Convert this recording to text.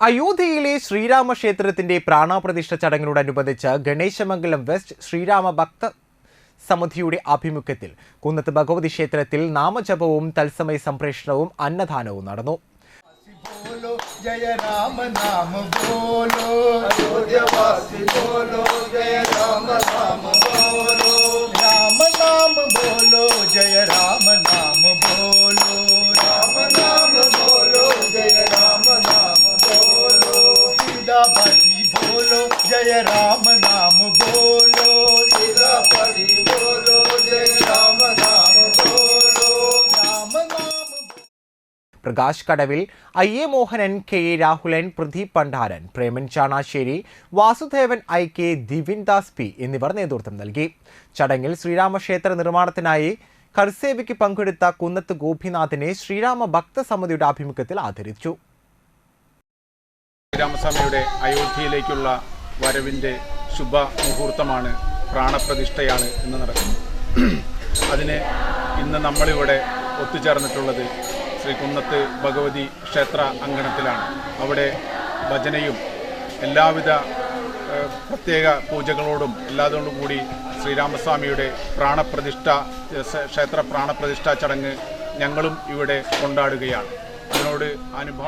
അയോധ്യയിലെ ശ്രീരാമ ക്ഷേത്രത്തിന്റെ പ്രാണപ്രതിഷ്ഠ ചടങ്ങിനോടനുബന്ധിച്ച് ഗണേശമംഗലം വെസ്റ്റ് ശ്രീരാമ ഭക്ത സമിതിയുടെ ആഭിമുഖ്യത്തിൽ കുന്നത്ത് ഭഗവതി ക്ഷേത്രത്തിൽ നാമജപവും തത്സമയ സംപ്രേഷണവും അന്നദാനവും നടന്നു. ജയ രാമ നാമ ബോലോ सीतापति बोलो जय राम नाम बोलो सीतापति बोलो जय राम नाम बोलो राम नाम Prakash Kadavil I A Mohanan K A Rahulan Pradeep Pandaran Preman Chanassery Vasudevan I K Divindas P എന്നിവർ നേതൃത്വം നൽകി ചടങ്ങിൽ ശ്രീരാമക്ഷേത്ര നിർമ്മാണത്തിനായി കർസേവയ്ക്ക് പങ്കെടുത്ത കുന്നത്ത് ഗോപിനാഥിനെ ശ്രീരാമ ഭക്തസമിതിയുടെ ആഭിമുഖ്യത്തിൽ ആദരിച്ചു ശ്രീരാമസ്വാമിയുടെ അയോധ്യയിലേക്കുള്ള വരവിന്റെ ശുഭ മുഹൂർത്തമാണ് പ്രാണപ്രതിഷ്ഠയാണ് ഇന്ന് നടക്കുന്നത്. അതിന് ഇന്ന് നമ്മളിവിടെ ഒത്തുചേർന്നിട്ടുള്ളത് ശ്രീ കുന്നത്ത് ഭഗവതി ക്ഷേത്ര അങ്കണത്തിലാണ്. അവിടെ ഭജനയും എല്ലാവിധ പ്രത്യേക പൂജകളോടും എല്ലാതോടും കൂടി ശ്രീരാമസ്വാമിയുടെ പ്രാണപ്രതിഷ്ഠ ക്ഷേത്ര പ്രാണപ്രതിഷ്ഠാ ചടങ്ങ് ഞങ്ങളും ഇവിടെ കൊണ്ടാടുകയാണ്. അതിനോട് അനുഭവം